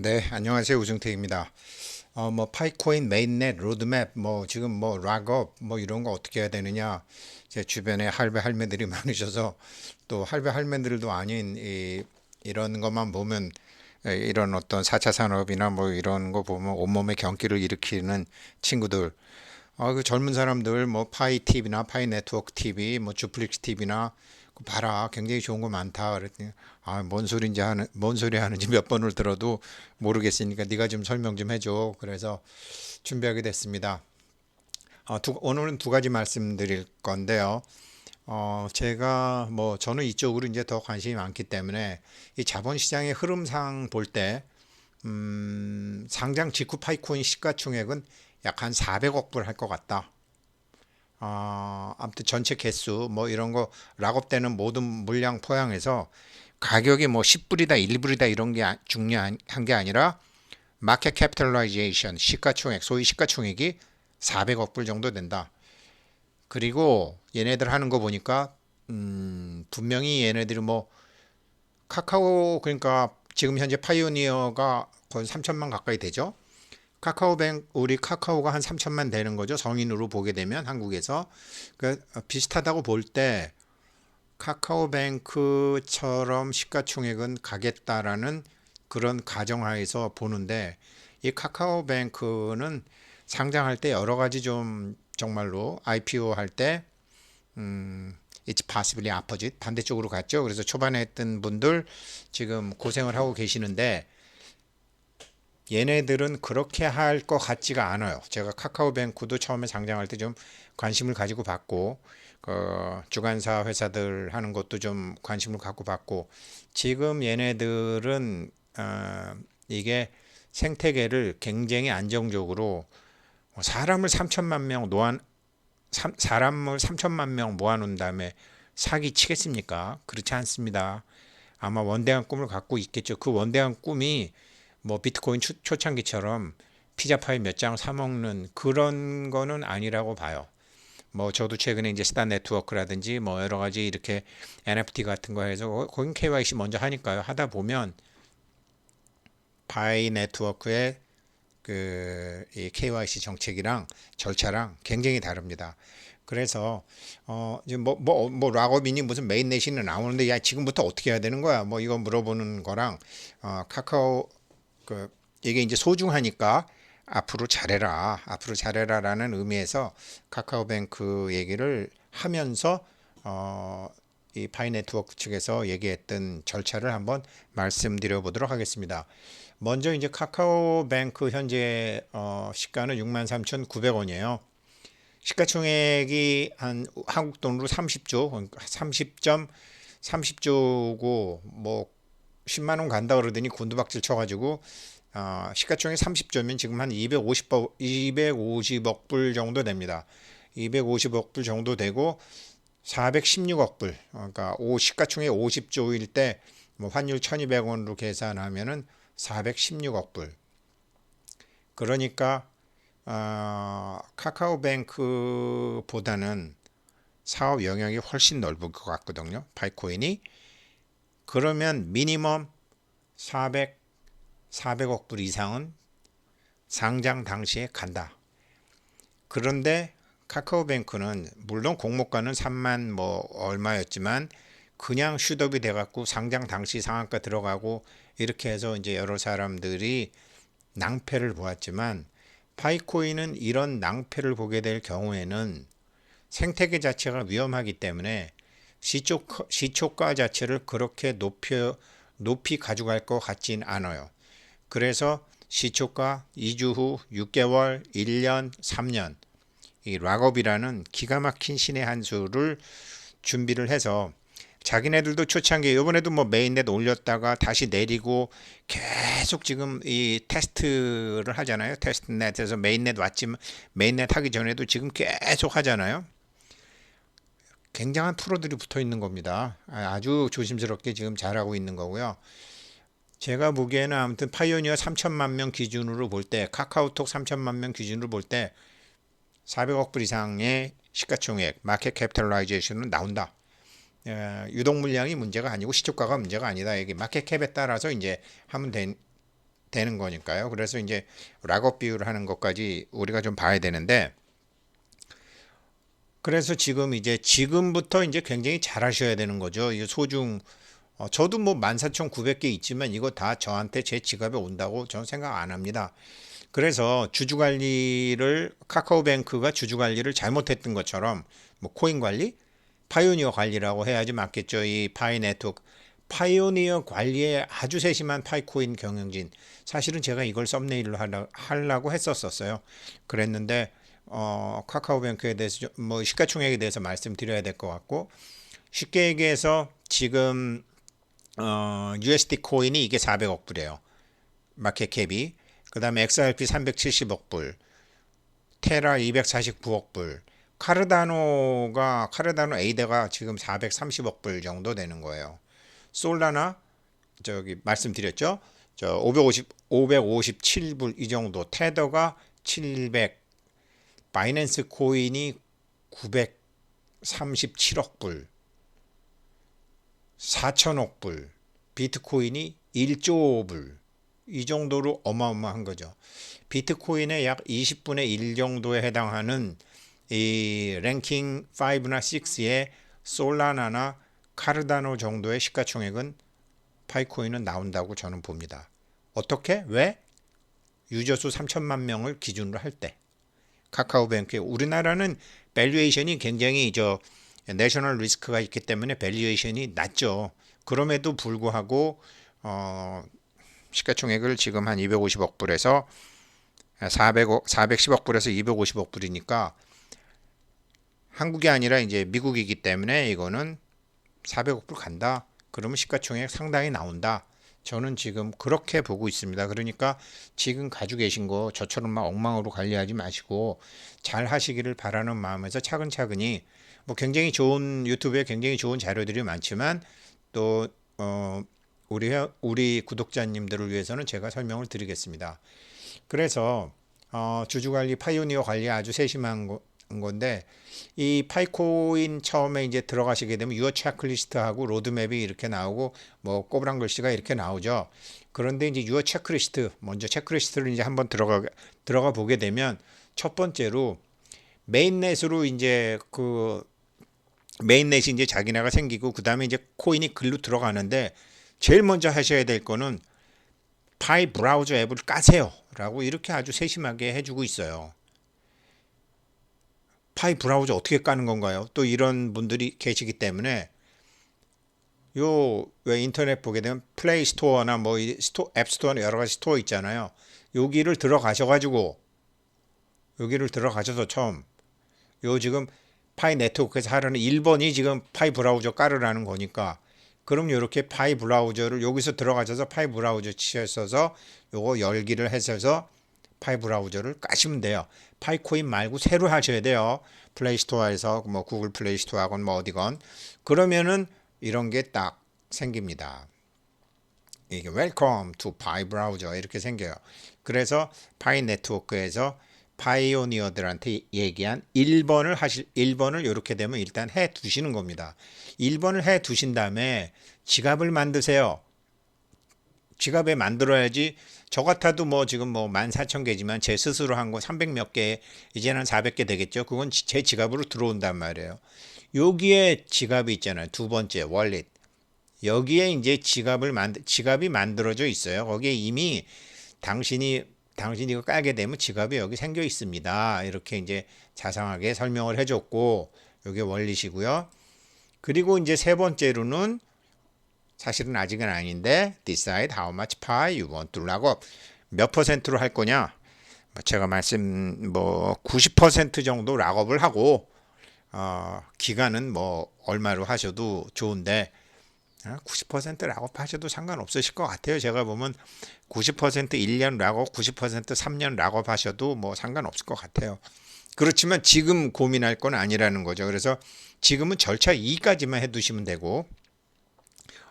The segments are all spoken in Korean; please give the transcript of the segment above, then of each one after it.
네, 안녕하세요. 우승택입니다. 어, 뭐 파이코인 메인넷 로드맵 뭐 지금 뭐 락업 뭐 이런 거 어떻게 해야 되느냐. 제 주변에 할배 할매들이 많으셔서 또 할배 할매들도 아닌 이 이런 것만 보면 에, 이런 어떤 4차 산업이나 뭐 이런 거 보면 온몸에 경기를 일으키는 친구들 아, 그 젊은 사람들 뭐 파이 TV나 파이 네트워크 TV, 뭐 주플릭스 TV나 그 봐라 굉장히 좋은 거 많다 그랬더니 아뭔 소리인지 하는 뭔 소리 하는지 몇 번을 들어도 모르겠으니까 네가 좀 설명 좀 해줘 그래서 준비하게 됐습니다. 아, 두, 오늘은 두 가지 말씀드릴 건데요. 어, 제가 뭐 저는 이쪽으로 이제 더 관심이 많기 때문에 이 자본시장의 흐름상 볼때 음, 상장 직후 파이코인 시가총액은 약 한 400억 불 할 것 같다. 아, 아무튼 전체 개수 뭐 이런 거 락업되는 모든 물량 포함해서 가격이 뭐 10불이다 1불이다 이런 게 아- 중요한 게 아니라 마켓 캐피탈라이제이션 시가총액 소위 시가총액이 400억 불 정도 된다. 그리고 얘네들 하는 거 보니까 음, 분명히 얘네들이 뭐 카카오 그러니까 지금 현재 파이오니어가 거의 3천만 가까이 되죠. 카카오뱅 우리 카카오가 한 3천만 되는 거죠. 성인으로 보게 되면 한국에서 그 비슷하다고 볼 때 카카오뱅크처럼 시가총액은 가겠다라는 그런 가정하에서 보는데 이 카카오뱅크는 상장할 때 여러 가지 좀 정말로 IPO 할 때 음, it's possibly opposite 반대쪽으로 갔죠. 그래서 초반에 했던 분들 지금 고생을 하고 계시는데 얘네들은 그렇게 할 것 같지가 않아요. 제가 카카오뱅크도 처음에 상장할 때 좀 관심을 가지고 봤고, 그 주간사 회사들 하는 것도 좀 관심을 갖고 봤고, 지금 얘네들은 어, 이게 생태계를 굉장히 안정적으로 사람을 3천만 명 놓아 삼- 사람을 3천만 명 모아놓은 다음에 사기 치겠습니까? 그렇지 않습니다. 아마 원대한 꿈을 갖고 있겠죠. 그 원대한 꿈이 뭐 비트코인 초, 초창기처럼 피자 파이 몇 장 사 먹는 그런 거는 아니라고 봐요. 뭐 저도 최근에 이제 스타 네트워크라든지 뭐 여러 가지 이렇게 NFT 같은 거 해서 거- 거긴 KYC 먼저 하니까요. 하다 보면 파이 네트워크의 그 이 KYC 정책이랑 절차랑 굉장히 다릅니다. 그래서 어 이제 뭐 뭐뭐 뭐 락업이니 무슨 메인넷이는 나오는데 야 지금부터 어떻게 해야 되는 거야? 뭐 이거 물어보는 거랑 어 카카오 그 이게 이제 소중하니까 앞으로 잘해라, 앞으로 잘해라라는 의미에서 카카오뱅크 얘기를 하면서 어, 이 파이 네트워크 측에서 얘기했던 절차를 한번 말씀드려 보도록 하겠습니다. 먼저 이제 카카오뱅크 현재 어, 시가는 63,900원이에요. 시가총액이 한 한국 돈으로 30조, 그러니까 30점 30조고 뭐 10만 원 간다 그러더니 곤두박질 쳐가지고 어, 시가총액 30조면 지금 한 250억 250억 불 정도 됩니다. 250억 불 정도 되고 416억 불 그러니까 오 시가총액 50조일 때 뭐 환율 1,200원으로 계산하면은 416억 불. 그러니까 어, 카카오뱅크보다는 사업 영역이 훨씬 넓을 것 같거든요. 파이코인이 그러면 미니멈 400 400억 불 이상은 상장 당시에 간다. 그런데 카카오뱅크는 물론 공모가는 3만 뭐 얼마였지만 그냥 슈더비 돼갖고 상장 당시 상한가 들어가고 이렇게 해서 이제 여러 사람들이 낭패를 보았지만 파이코인은 이런 낭패를 보게 될 경우에는 생태계 자체가 위험하기 때문에 시초, 시초가 자체를 그렇게 높여, 높이 가져갈 것 같진 않아요. 그래서 시초가 2주 후 6개월, 1년, 3년 이 락업이라는 기가 막힌 신의 한 수를 준비를 해서 자기네들도 초창기 이번에도 뭐 메인넷 올렸다가 다시 내리고 계속 지금 이 테스트를 하잖아요. 테스트넷에서 메인넷 왔지만 메인넷 하기 전에도 지금 계속 하잖아요. 굉장한 프로들이 붙어 있는 겁니다. 아, 아주 조심스럽게 지금 잘하고 있는 거고요. 제가 보기에는 아무튼 파이오니어 3천만 명 기준으로 볼 때 카카오톡 3천만 명 기준으로 볼 때 400억 불 이상의 시가총액 마켓 캐피탈라이제이션은 나온다. 에, 유동 물량이 문제가 아니고 시초가가 문제가 아니다. 여기 마켓 캡에 따라서 이제 하면 된 되는 거니까요. 그래서 이제 락업 비율을 하는 것까지 우리가 좀 봐야 되는데 그래서 지금 이제 지금부터 이제 굉장히 잘 하셔야 되는 거죠. 이 소중 어, 저도 뭐 14,900개 있지만 이거 다 저한테 제 지갑에 온다고 저는 생각 안 합니다. 그래서 주주 관리를 카카오뱅크가 주주 관리를 잘못했던 것처럼 뭐 코인 관리, 파이오니어 관리라고 해야지 맞겠죠. 이 파이 네트워크 파이오니어 관리에 아주 세심한 파이코인 경영진. 사실은 제가 이걸 썸네일로 하려, 하려고 했었었어요. 그랬는데 어, 카카오뱅크에 대해서 좀, 뭐 시가총액에 대해서 말씀드려야 될 것 같고 쉽게 얘기해서 지금 어, USD 코인이 이게 400억 불이에요. 마켓 캡이. 그 다음에 XRP 370억 불. 테라 249억 불. 카르다노가 카르다노 에이데가 지금 430억 불 정도 되는 거예요. 솔라나 저기 말씀드렸죠. 저 550, 557불 이 정도. 테더가 700. 바이낸스 코인이 937억 불. 4천억 불. 비트코인이 1조 불. 이 정도로 어마어마한 거죠. 비트코인의 약 20분의 1 정도에 해당하는 이 랭킹 5나 6의 솔라나나 카르다노 정도의 시가총액은 파이코인은 나온다고 저는 봅니다. 어떻게? 왜? 유저수 3천만 명을 기준으로 할 때. 카카오뱅크 우리나라는 밸류에이션이 굉장히 저 내셔널 리스크가 있기 때문에 밸류에이션이 낮죠. 그럼에도 불구하고 어 시가총액을 지금 한 250억 불에서 400억 410억 불에서 250억 불이니까 한국이 아니라 이제 미국이기 때문에 이거는 400억 불 간다. 그러면 시가총액 상당히 나온다. 저는 지금 그렇게 보고 있습니다. 그러니까 지금 가지고 계신 거 저처럼 막 엉망으로 관리하지 마시고 잘 하시기를 바라는 마음에서 차근차근히 뭐 굉장히 좋은 유튜브에 굉장히 좋은 자료들이 많지만 또 어, 우리 회- 우리 구독자님들을 위해서는 제가 설명을 드리겠습니다. 그래서 어, 주주관리 파이오니어 관리 아주 세심한 거, 건데 이 파이코인 처음에 이제 들어가시게 되면 유어 체크리스트하고 로드맵이 이렇게 나오고 뭐 꼬부랑 글씨가 이렇게 나오죠. 그런데 이제 유어 체크리스트 먼저 체크리스트를 이제 한번 들어가 들어가 보게 되면 첫 번째로 메인넷으로 이제 그 메인넷이 이제 자기네가 생기고 그 다음에 이제 코인이 글로 들어가는데 제일 먼저 하셔야 될 거는 파이 브라우저 앱을 까세요라고 이렇게 아주 세심하게 해주고 있어요. 파이 브라우저 어떻게 까는 건가요? 또 이런 분들이 계시기 때문에 요 왜 인터넷 보게 되면 플레이 스토어나 뭐이 스토 앱 스토어나 여러 가지 스토어 있잖아요. 여기를 들어가셔 가지고 여기를 들어가셔서 처음 요 지금 파이 네트워크에서 하라는 1번이 지금 파이 브라우저 깔으라는 거니까 그럼 이렇게 파이 브라우저를 여기서 들어가셔서 파이 브라우저 치셔서 요거 열기를 해서 파이 브라우저를 까시면 돼요. 파이코인 말고 새로 하셔야 돼요. 플레이 스토어에서 뭐 구글 플레이 스토어하건 뭐 어디건 그러면은 이런 게 딱 생깁니다. 이게 웰컴 투 파이 브라우저 이렇게 생겨요. 그래서 파이 네트워크에서 파이오니어들한테 얘기한 1번을 하실 1번을 이렇게 되면 일단 해 두시는 겁니다. 1번을 해 두신 다음에 지갑을 만드세요. 지갑에 만들어야지 저 같아도 뭐 지금 뭐 14,000개지만 제 스스로 한 거 300 몇 개, 이제는 400개 되겠죠. 그건 지- 제 지갑으로 들어온단 말이에요. 여기에 지갑이 있잖아요. 두 번째 월릿. 여기에 이제 지갑을 만들 지갑이 만들어져 있어요. 거기에 이미 당신이 당신이 이거 깔게 되면 지갑이 여기 생겨 있습니다. 이렇게 이제 자상하게 설명을 해줬고 여기 원리시고요. 그리고 이제 세 번째로는 사실은 아직은 아닌데 decide how much pie you want to 락업 몇 퍼센트로 할 거냐? 뭐 제가 말씀 뭐 90% 정도 락업을 하고 어, 기간은 뭐 얼마로 하셔도 좋은데 90% 락업 하셔도 상관없으실 것 같아요. 제가 보면 90% 1년 락업, 90% 3년 락업 하셔도 뭐 상관없을 것 같아요. 그렇지만 지금 고민할 건 아니라는 거죠. 그래서 지금은 절차 2까지만 해두시면 되고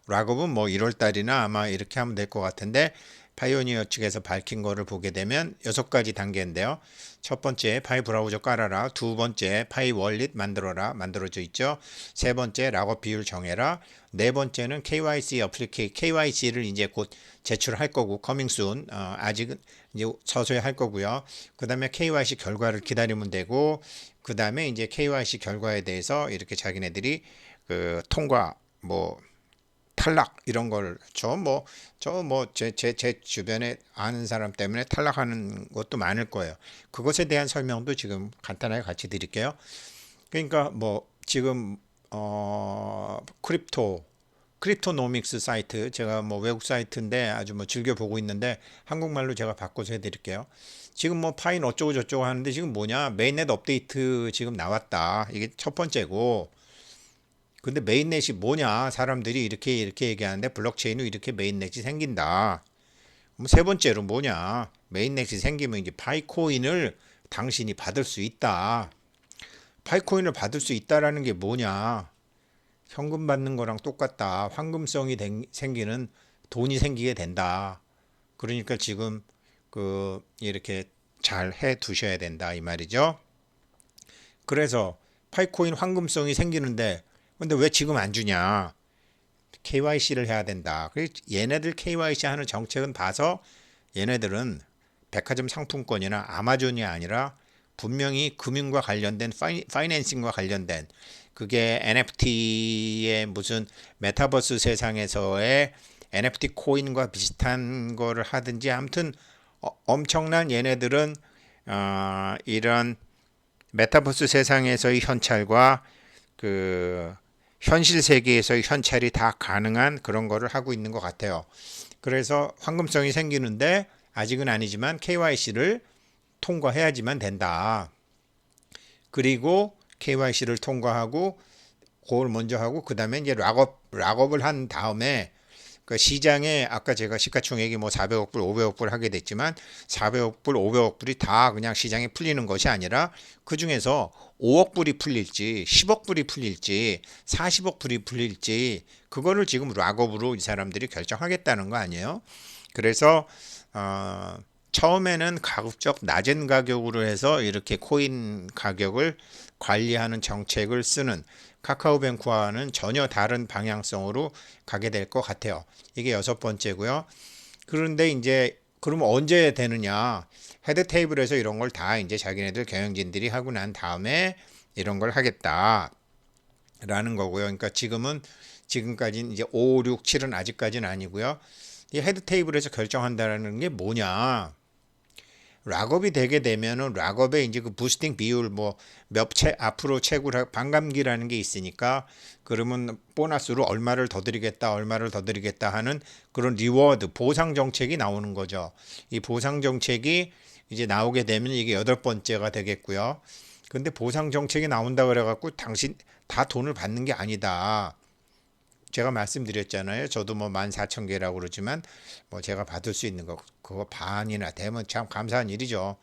락업은 뭐 1월 달이나 아마 이렇게 하면 될 것 같은데 파이오니어 측에서 밝힌 거를 보게 되면 여섯 가지 단계인데요. 첫 번째 파이 브라우저 깔아라. 두 번째 파이 월릿 만들어라. 만들어져 있죠. 세 번째 락업 비율 정해라. 네 번째는 KYC 어플리케이 KYC를 이제 곧 제출할 거고 커밍 순 어, 아직은 이제 서서히 할 거고요. 그다음에 KYC 결과를 기다리면 되고 그다음에 이제 KYC 결과에 대해서 이렇게 자기네들이 그 통과 뭐 탈락 이런 걸 저 뭐 저 뭐 제 제 제 주변에 아는 사람 때문에 탈락하는 것도 많을 거예요. 그것에 대한 설명도 지금 간단하게 같이 드릴게요. 그러니까 뭐 지금 어 크립토 크립토노믹스 사이트 제가 뭐 외국 사이트인데 아주 뭐 즐겨 보고 있는데 한국말로 제가 바꿔서 해드릴게요. 지금 뭐 파인 어쩌고 저쩌고 하는데 지금 뭐냐 메인넷 업데이트 지금 나왔다. 이게 첫 번째고 근데 메인넷이 뭐냐? 사람들이 이렇게 이렇게 얘기하는데 블록체인은 이렇게 메인넷이 생긴다. 그럼 세 번째로 뭐냐? 메인넷이 생기면 이제 파이코인을 당신이 받을 수 있다. 파이코인을 받을 수 있다라는 게 뭐냐? 현금 받는 거랑 똑같다. 황금성이 된- 생기는 돈이 생기게 된다. 그러니까 지금 그 이렇게 잘 해 두셔야 된다 이 말이죠. 그래서 파이코인 황금성이 생기는데 근데 왜 지금 안 주냐? KYC를 해야 된다. 그래서 얘네들 KYC 하는 정책은 봐서 얘네들은 백화점 상품권이나 아마존이 아니라 분명히 금융과 관련된 파이, 파이낸싱과 관련된 그게 NFT의 무슨 메타버스 세상에서의 NFT 코인과 비슷한 거를 하든지 아무튼 어, 엄청난 얘네들은 어, 이런 메타버스 세상에서의 현찰과 그 현실 세계에서의 현찰이 다 가능한 그런 거를 하고 있는 것 같아요. 그래서 황금성이 생기는데 아직은 아니지만 KYC를 통과해야지만 된다. 그리고 KYC를 통과하고 그걸 먼저 하고 그다음에 이제 락업 락업을 한 다음에 그 시장에 아까 제가 시가총액이 뭐 400억 불, 500억 불 하게 됐지만 400억 불, 500억 불이 다 그냥 시장에 풀리는 것이 아니라 그 중에서 5억 불이 풀릴지, 10억 불이 풀릴지, 40억 불이 풀릴지 그거를 지금 락업으로 이 사람들이 결정하겠다는 거 아니에요? 그래서 어, 처음에는 가급적 낮은 가격으로 해서 이렇게 코인 가격을 관리하는 정책을 쓰는 카카오뱅크와는 전혀 다른 방향성으로 가게 될 것 같아요. 이게 여섯 번째고요. 그런데 이제 그러면 언제 되느냐? 헤드 테이블에서 이런 걸 다 이제 자기네들 경영진들이 하고 난 다음에 이런 걸 하겠다. 라는 거고요. 그러니까 지금은 지금까지는 이제 5, 6, 7은 아직까지는 아니고요. 이 헤드 테이블에서 결정한다라는 게 뭐냐? 락업이 되게 되면은 락업의 이제 그 부스팅 비율 뭐 몇 채 앞으로 채굴 반감기라는 게 있으니까 그러면 보너스로 얼마를 더 드리겠다 얼마를 더 드리겠다 하는 그런 리워드 보상 정책이 나오는 거죠. 이 보상 정책이 이제 나오게 되면 이게 여덟 번째가 되겠고요. 근데 보상 정책이 나온다 그래 갖고 당신 다 돈을 받는 게 아니다. 제가 말씀드렸잖아요. 저도 뭐 14,000개라고 그러지만 뭐 제가 받을 수 있는 거 그거 반이나 되면 참 감사한 일이죠.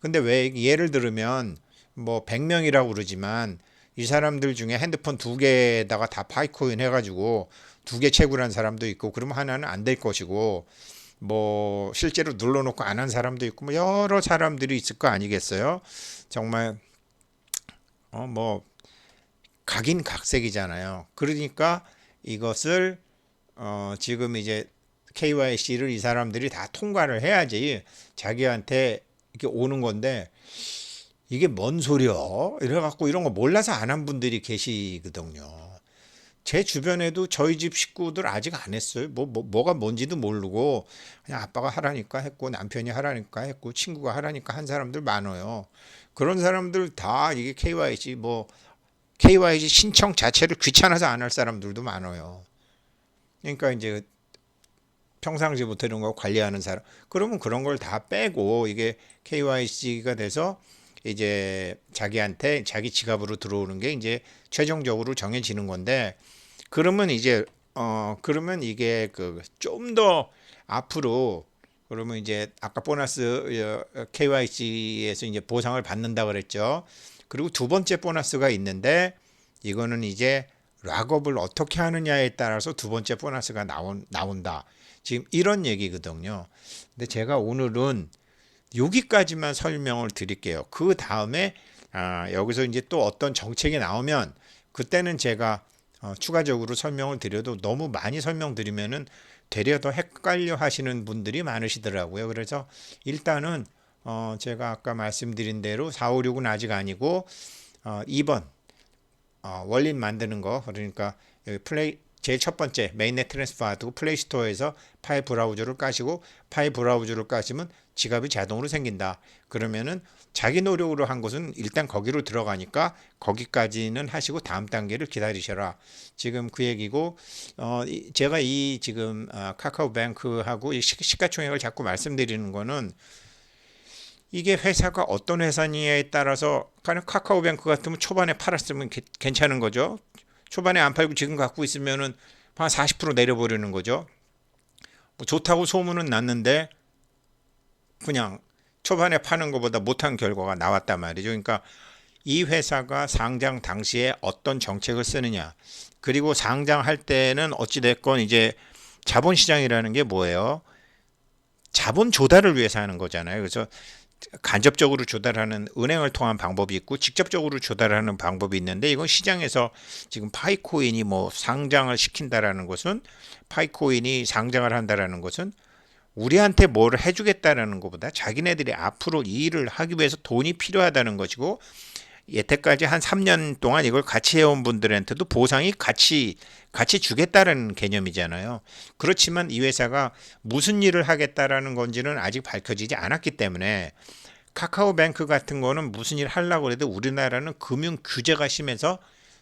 근데 왜 예를 들으면 뭐 100명이라고 그러지만 이 사람들 중에 핸드폰 두 개에다가 다 파이코인 해가지고 두 개 채굴한 사람도 있고 그러면 하나는 안 될 것이고 뭐 실제로 눌러놓고 안 한 사람도 있고 뭐 여러 사람들이 있을 거 아니겠어요? 정말 어 뭐 각인 각색이잖아요. 그러니까 이것을 어 지금 이제 KYC를 이 사람들이 다 통과를 해야지 자기한테 이렇게 오는 건데 이게 뭔 소리여? 이래 갖고 이런 거 몰라서 안 한 분들이 계시거든요. 제 주변에도 저희 집 식구들 아직 안 했어요. 뭐, 뭐 뭐가 뭔지도 모르고 그냥 아빠가 하라니까 했고 남편이 하라니까 했고 친구가 하라니까 한 사람들 많아요. 그런 사람들 다 이게 KYC 뭐 KYC 신청 자체를 귀찮아서 안 할 사람들도 많아요. 그러니까 이제 평상시 부터 이런 거 관리하는 사람 그러면 그런 걸 다 빼고 이게 KYC가 돼서 이제 자기한테 자기 지갑으로 들어오는 게 이제 최종적으로 정해지는 건데 그러면 이제 어 그러면 이게 그 좀 더 앞으로 그러면 이제 아까 보너스 KYC에서 이제 보상을 받는다 그랬죠. 그리고 두 번째 보너스가 있는데 이거는 이제 락업을 어떻게 하느냐에 따라서 두 번째 보너스가 나온 나온다. 지금 이런 얘기거든요. 근데 제가 오늘은 여기까지만 설명을 드릴게요. 그 다음에 아, 여기서 이제 또 어떤 정책이 나오면 그때는 제가 어, 추가적으로 설명을 드려도 너무 많이 설명드리면은 되려 더 헷갈려 하시는 분들이 많으시더라고요. 그래서 일단은 어, 제가 아까 말씀드린 대로 4, 5, 6은 아직 아니고 어, 2번 어, 원림 만드는 거 그러니까 여기 플레이 제일 첫 번째 메인넷 트랜스퍼 하고 플레이 스토어에서 파일 브라우저를 까시고 파일 브라우저를 까시면 지갑이 자동으로 생긴다. 그러면은 자기 노력으로 한 것은 일단 거기로 들어가니까 거기까지는 하시고 다음 단계를 기다리셔라. 지금 그 얘기고 어 이- 제가 이 지금 아, 카카오뱅크하고 이 시- 시가총액을 자꾸 말씀드리는 거는 이게 회사가 어떤 회사냐에 따라서 카카오뱅크 같으면 초반에 팔았으면 게- 괜찮은 거죠. 초반에 안 팔고 지금 갖고 있으면은 한 40% 내려버리는 거죠. 뭐 좋다고 소문은 났는데 그냥 초반에 파는 것보다 못한 결과가 나왔단 말이죠. 그러니까 이 회사가 상장 당시에 어떤 정책을 쓰느냐 그리고 상장할 때는 어찌됐건 이제 자본시장이라는 게 뭐예요? 자본 조달을 위해서 하는 거잖아요. 그래서 간접적으로 조달하는 은행을 통한 방법이 있고 직접적으로 조달하는 방법이 있는데 이건 시장에서 지금 파이코인이 뭐 상장을 시킨다라는 것은 파이코인이 상장을 한다라는 것은 우리한테 뭘 해주겠다라는 것보다 자기네들이 앞으로 이 일을 하기 위해서 돈이 필요하다는 것이고 여태까지 한 3년 동안 이걸 같이 해온 분들한테도 보상이 같이 같이 주겠다라는 개념이잖아요. 그렇지만 이 회사가 무슨 일을 하겠다라는 건지는 아직 밝혀지지 않았기 때문에 카카오뱅크 같은 거는 무슨 일 하려고 해도 우리나라는 금융 규제가 심해서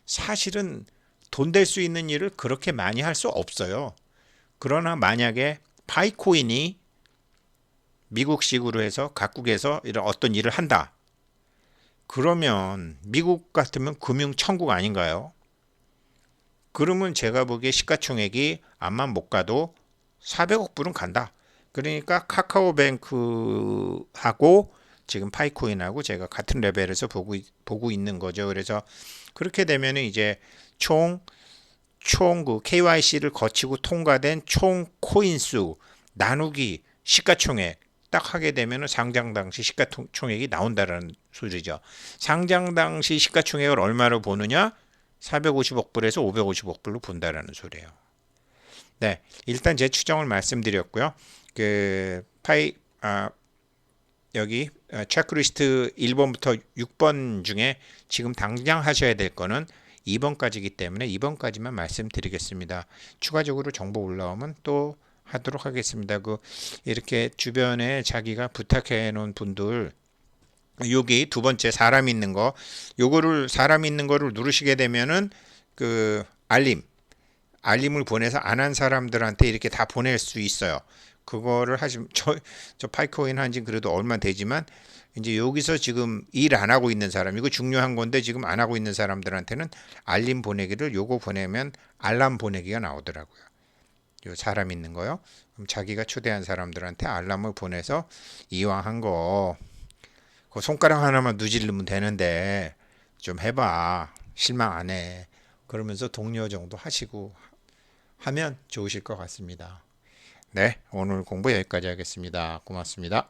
사실은 돈 될 수 있는 일을 그렇게 많이 할 수 없어요. 그러나 만약에 파이코인이 미국식으로 해서 각국에서 이런 어떤 일을 한다. 그러면 미국 같으면 금융 천국 아닌가요? 그러면 제가 보기에 시가총액이 암만 못 가도 400억 불은 간다. 그러니까 카카오뱅크하고 지금 파이코인하고 제가 같은 레벨에서 보고 있- 보고 있는 거죠. 그래서 그렇게 되면 이제 총 총 그 KYC를 거치고 통과된 총 코인 수 나누기 시가총액 딱 하게 되면 상장 당시 시가총액이 나온다라는 소리죠. 상장 당시 시가총액을 얼마로 보느냐? 450억 불에서 550억 불로 본다라는 소리예요. 네, 일단 제 추정을 말씀드렸고요. 그 파이 아 여기 어, 체크리스트 1번부터 6번 중에 지금 당장 하셔야 될 거는 2번까지이기 때문에 2번까지만 말씀드리겠습니다. 추가적으로 정보 올라오면 또 하도록 하겠습니다. 그 이렇게 주변에 자기가 부탁해 놓은 분들 여기 두 번째 사람 있는 거 요거를 사람 있는 거를 누르시게 되면은 그 알림 알림을 보내서 안 한 사람들한테 이렇게 다 보낼 수 있어요. 그거를 하시면 저, 저 파이코인 한 지 그래도 얼마 되지만 이제 여기서 지금 일 안 하고 있는 사람 이거 중요한 건데 지금 안 하고 있는 사람들한테는 알림 보내기를 요거 보내면 알람 보내기가 나오더라고요. 요 사람 있는 거요. 그럼 자기가 초대한 사람들한테 알람을 보내서 이왕 한 거 그 손가락 하나만 누질르면 되는데 좀 해봐 실망 안 해. 그러면서 동료 정도 하시고 하면 좋으실 것 같습니다. 네, 오늘 공부 여기까지 하겠습니다. 고맙습니다.